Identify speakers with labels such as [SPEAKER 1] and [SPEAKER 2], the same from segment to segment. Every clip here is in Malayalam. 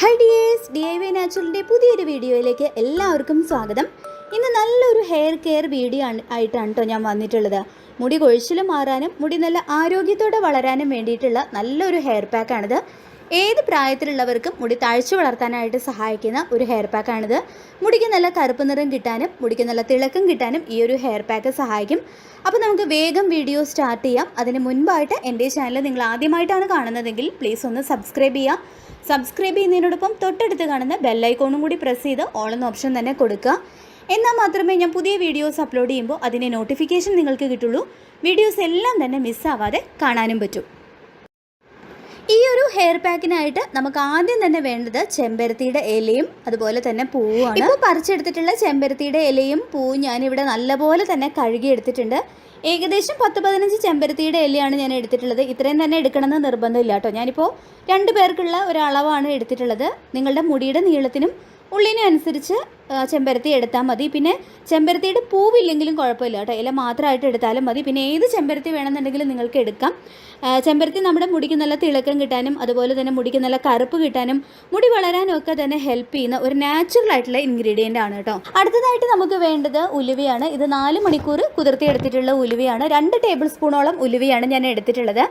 [SPEAKER 1] high S D I Y നാച്ചുറലിൻ്റെ പുതിയൊരു വീഡിയോയിലേക്ക് എല്ലാവർക്കും സ്വാഗതം ഇന്ന് നല്ലൊരു ഹെയർ കെയർ വീഡിയോ ആണ് ആയിട്ടാണ് കേട്ടോ ഞാൻ വന്നിട്ടുള്ളത് മുടി കൊഴിച്ചിൽ മാറാനും മുടി നല്ല ആരോഗ്യത്തോടെ വളരാനും വേണ്ടിയിട്ടുള്ള നല്ലൊരു ഹെയർ പാക്കാണിത് ഏത് പ്രായത്തിലുള്ളവർക്കും മുടി തഴച്ചു വളർത്താനായിട്ട് സഹായിക്കുന്ന ഒരു ഹെയർ പാക്കാണിത് മുടിക്ക് നല്ല കറുപ്പ് നിറം കിട്ടാനും മുടിക്ക് നല്ല തിളക്കം കിട്ടാനും ഈ ഒരു ഹെയർ പാക്ക് സഹായിക്കും അപ്പോൾ നമുക്ക് വേഗം വീഡിയോ സ്റ്റാർട്ട് ചെയ്യാം അതിന് മുൻപായിട്ട് എൻ്റെ ചാനൽ നിങ്ങൾ ആദ്യമായിട്ടാണ് കാണുന്നതെങ്കിൽ പ്ലീസ് ഒന്ന് സബ്സ്ക്രൈബ് ചെയ്യുക സബ്സ്ക്രൈബ് ചെയ്യുന്നതിനോടൊപ്പം തൊട്ടടുത്ത് കാണുന്ന ബെല്ലൈക്കോണും കൂടി പ്രസ് ചെയ്ത് ഓൾ എന്ന ഓപ്ഷൻ തന്നെ കൊടുക്കുക എന്നാൽ മാത്രമേ ഞാൻ പുതിയ വീഡിയോസ് അപ്ലോഡ് ചെയ്യുമ്പോൾ അതിൻ്റെ നോട്ടിഫിക്കേഷൻ നിങ്ങൾക്ക് കിട്ടുള്ളൂ വീഡിയോസ് എല്ലാം തന്നെ മിസ്സാവാതെ കാണാനും പറ്റും ഒരു ഹെയർ പാക്കിനായിട്ട് നമുക്ക് ആദ്യം തന്നെ വേണ്ടത് ചെമ്പരത്തിയുടെ ഇലയും അതുപോലെ തന്നെ പൂവാണ് ഇപ്പോൾ പറിച്ചെടുത്തിട്ടുള്ള ചെമ്പരത്തിയുടെ ഇലയും പൂവും ഇവിടെ നല്ലപോലെ തന്നെ കഴുകിയെടുത്തിട്ടുണ്ട് ഏകദേശം പത്ത് പതിനഞ്ച് ചെമ്പരത്തിയുടെ ഇലയാണ് ഞാൻ എടുത്തിട്ടുള്ളത് ഇത്രയും തന്നെ എടുക്കണമെന്ന് നിർബന്ധമില്ല കേട്ടോ ഞാനിപ്പോൾ രണ്ട് പേർക്കുള്ള ഒരളവാണ് എടുത്തിട്ടുള്ളത് നിങ്ങളുടെ മുടിയുടെ നീളത്തിനും ഉള്ളിനും അനുസരിച്ച് ചെമ്പരത്തി എടുത്താൽ മതി പിന്നെ ചെമ്പരത്തിയുടെ പൂവില്ലെങ്കിലും കുഴപ്പമില്ല കേട്ടോ ഇല മാത്രമായിട്ട് എടുത്താലും മതി പിന്നെ ഏത് ചെമ്പരത്തി വേണമെന്നുണ്ടെങ്കിലും നിങ്ങൾക്ക് എടുക്കാം ചെമ്പരത്തി നമ്മുടെ മുടിക്ക് നല്ല തിളക്കം കിട്ടാനും അതുപോലെ തന്നെ മുടിക്ക് നല്ല കറുപ്പ് കിട്ടാനും മുടി വളരാനും ഒക്കെ തന്നെ ഹെൽപ്പ് ചെയ്യുന്ന ഒരു നാച്ചുറൽ ആയിട്ടുള്ള ഇൻഗ്രീഡിയൻ്റ് ആണ് കേട്ടോ അടുത്തതായിട്ട് നമുക്ക് വേണ്ടത് ഉലുവയാണ് ഇത് നാല് മണിക്കൂർ കുതിർത്തി എടുത്തിട്ടുള്ള ഉലുവയാണ് രണ്ട് ടേബിൾ സ്പൂണോളം ഉലുവയാണ് ഞാൻ എടുത്തിട്ടുള്ളത്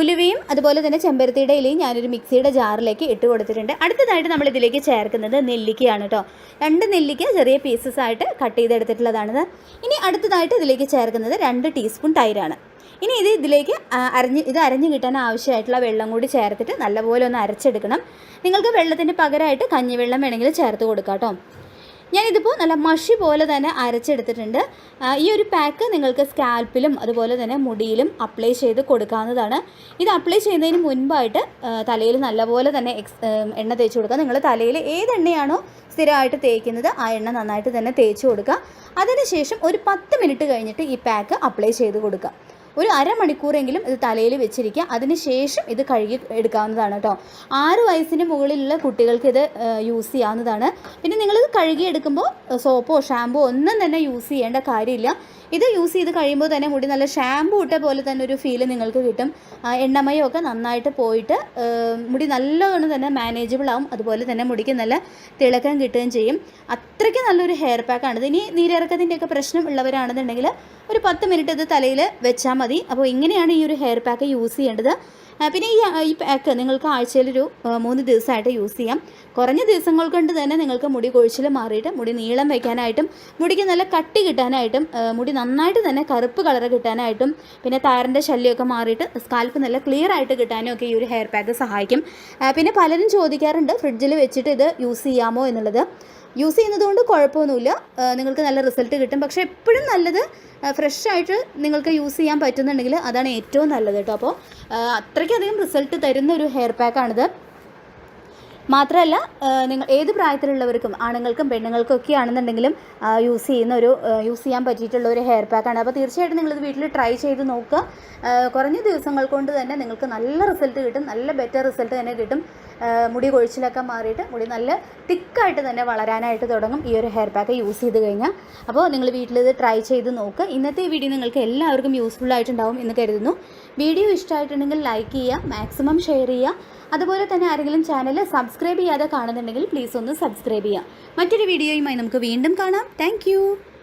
[SPEAKER 1] ഉലുവയും അതുപോലെ തന്നെ ചെമ്പരത്തിയുടെ ഇലയും ഞാനൊരു മിക്സിയുടെ ജാറിലേക്ക് ഇട്ട് കൊടുത്തിട്ടുണ്ട് അടുത്തതായിട്ട് നമ്മൾ ഇതിലേക്ക് ചേർക്കുന്നത് നെല്ലിക്കയാണ് കേട്ടോ രണ്ട് നെല്ലിക്ക ചെറിയ പീസസ് ആയിട്ട് കട്ട് ചെയ്തെടുത്തിട്ടുള്ളതാണിത് ഇനി അടുത്തതായിട്ട് ഇതിലേക്ക് ചേർക്കുന്നത് രണ്ട് ടീസ്പൂൺ തൈരാണ് ഇനി ഇത് ഇതിലേക്ക് അരഞ്ഞ് ഇത് അരഞ്ഞ് കിട്ടാൻ ആവശ്യമായിട്ടുള്ള വെള്ളം കൂടി ചേർത്തിട്ട് നല്ലപോലെ ഒന്ന് അരച്ചെടുക്കണം നിങ്ങൾക്ക് വെള്ളത്തിന് പകരമായിട്ട് കഞ്ഞിവെള്ളം വേണമെങ്കിൽ ചേർത്ത് കൊടുക്കാം കേട്ടോ ഞാനിതിപ്പോൾ നല്ല മഷി പോലെ തന്നെ അരച്ചെടുത്തിട്ടുണ്ട് ഈ ഒരു പാക്ക് നിങ്ങൾക്ക് സ്കാൽപ്പിലും അതുപോലെ തന്നെ മുടിയിലും അപ്ലൈ ചെയ്ത് കൊടുക്കാവുന്നതാണ് ഇത് അപ്ലൈ ചെയ്യുന്നതിന് മുൻപായിട്ട് തലയിൽ നല്ലപോലെ തന്നെ എണ്ണ തേച്ച് കൊടുക്കുക നിങ്ങൾ തലയിൽ ഏത് എണ്ണയാണോ സ്ഥിരമായിട്ട് തേക്കുന്നത് ആ എണ്ണ നന്നായിട്ട് തന്നെ തേച്ച് കൊടുക്കുക അതിനുശേഷം ഒരു പത്ത് മിനിറ്റ് കഴിഞ്ഞിട്ട് ഈ പാക്ക് അപ്ലൈ ചെയ്ത് കൊടുക്കുക ഒരു അരമണിക്കൂറെങ്കിലും ഇത് തലയിൽ വെച്ചിരിക്കുക അതിനുശേഷം ഇത് കഴുകി എടുക്കാവുന്നതാണ് കേട്ടോ ആറ് വയസ്സിന് മുകളിലുള്ള കുട്ടികൾക്ക് ഇത് യൂസ് ചെയ്യാവുന്നതാണ് പിന്നെ നിങ്ങളിത് കഴുകിയെടുക്കുമ്പോൾ സോപ്പോ ഷാമ്പോ ഒന്നും തന്നെ യൂസ് ചെയ്യേണ്ട കാര്യമില്ല ഇത് യൂസ് ചെയ്ത് കഴിയുമ്പോൾ തന്നെ മുടി നല്ല ഷാമ്പു ഇട്ട പോലെ തന്നെ ഒരു ഫീല് നിങ്ങൾക്ക് കിട്ടും എണ്ണമയമൊക്കെ നന്നായിട്ട് പോയിട്ട് മുടി നല്ലവണ്ണം തന്നെ മാനേജബിൾ ആവും അതുപോലെ തന്നെ മുടിക്ക് നല്ല തിളക്കം കിട്ടുകയും ചെയ്യും അത്രയ്ക്ക് നല്ലൊരു ഹെയർ പാക്കാണ് ഇത് ഇനി നീരിറക്കത്തിൻ്റെയൊക്കെ പ്രശ്നം ഉള്ളവരാണെന്നുണ്ടെങ്കിൽ ഒരു പത്ത് മിനിറ്റ് ഇത് തലയിൽ വെച്ചാൽ മതി അപ്പോൾ ഇങ്ങനെയാണ് ഈ ഒരു ഹെയർ പാക്ക് യൂസ് ചെയ്യേണ്ടത് പിന്നെ ഈ ഈ പാക്ക് നിങ്ങൾക്ക് ആഴ്ചയിലൊരു മൂന്ന് ദിവസമായിട്ട് യൂസ് ചെയ്യാം കുറഞ്ഞ ദിവസങ്ങൾ കൊണ്ട് തന്നെ നിങ്ങൾക്ക് മുടി കൊഴിച്ചിൽ മാറിയിട്ട് മുടി നീളം വയ്ക്കാനായിട്ടും മുടിക്ക് നല്ല കട്ടി കിട്ടാനായിട്ടും മുടി നന്നായിട്ട് തന്നെ കറുപ്പ് കളർ കിട്ടാനായിട്ടും പിന്നെ താരൻ്റെ ശല്യമൊക്കെ മാറിയിട്ട് സ്കാൽപ്പ് നല്ല ക്ലിയർ ആയിട്ട് കിട്ടാനും ഒക്കെ ഈ ഒരു ഹെയർ പാക്ക് സഹായിക്കും പിന്നെ പലരും ചോദിക്കാറുണ്ട് ഫ്രിഡ്ജിൽ വെച്ചിട്ട് ഇത് യൂസ് ചെയ്യാമോ എന്നുള്ളത് യൂസ് ചെയ്യുന്നതുകൊണ്ട് കുഴപ്പമൊന്നുമില്ല നിങ്ങൾക്ക് നല്ല റിസൾട്ട് കിട്ടും പക്ഷേ എപ്പോഴും നല്ലത് ഫ്രഷ് ആയിട്ട് നിങ്ങൾക്ക് യൂസ് ചെയ്യാൻ പറ്റുന്നുണ്ടെങ്കിൽ അതാണ് ഏറ്റവും നല്ലത് കേട്ടോ അപ്പോൾ അത്രയ്ക്ക് വളരെയധികം റിസൾട്ട് തരുന്ന ഒരു ഹെയർ പാക്കാണിത് മാത്രമല്ല നിങ്ങൾ ഏത് പ്രായത്തിലുള്ളവർക്കും ആണുങ്ങൾക്കും പെണ്ണുങ്ങൾക്കും ഒക്കെ ആണെന്നുണ്ടെങ്കിലും യൂസ് ചെയ്യുന്ന ഒരു യൂസ് ചെയ്യാൻ പറ്റിയിട്ടുള്ള ഒരു ഹെയർ പാക്കാണ് അപ്പോൾ തീർച്ചയായിട്ടും നിങ്ങളിത് വീട്ടിൽ ട്രൈ ചെയ്ത് നോക്കുക കുറഞ്ഞ ദിവസങ്ങൾ കൊണ്ട് തന്നെ നിങ്ങൾക്ക് നല്ല റിസൾട്ട് കിട്ടും നല്ല ബെറ്റർ റിസൾട്ട് തന്നെ കിട്ടും മുടി കൊഴിച്ചിലൊക്കെ മാറിയിട്ട് മുടി നല്ല തിക്കായിട്ട് തന്നെ വളരാനായിട്ട് തുടങ്ങും ഈ ഒരു ഹെയർ പാക്ക് യൂസ് ചെയ്ത് കഴിഞ്ഞാൽ അപ്പോൾ നിങ്ങൾ വീട്ടിൽ ഇത് ട്രൈ ചെയ്ത് നോക്കുക ഇന്നത്തെ വീഡിയോ നിങ്ങൾക്ക് എല്ലാവർക്കും യൂസ്ഫുൾ ആയിട്ടുണ്ടാവും എന്ന് കരുതുന്നു വീഡിയോ ഇഷ്ടമായിട്ടുണ്ടെങ്കിൽ ലൈക്ക് ചെയ്യുക മാക്സിമം ഷെയർ ചെയ്യുക അതുപോലെ തന്നെ ആരെങ്കിലും ചാനൽ സബ്സ്ക്രൈബ് ചെയ്യാതെ കാണുന്നുണ്ടെങ്കിൽ പ്ലീസ് ഒന്ന് സബ്സ്ക്രൈബ് ചെയ്യുക മറ്റൊരു വീഡിയോയുമായി നമുക്ക് വീണ്ടും കാണാം താങ്ക്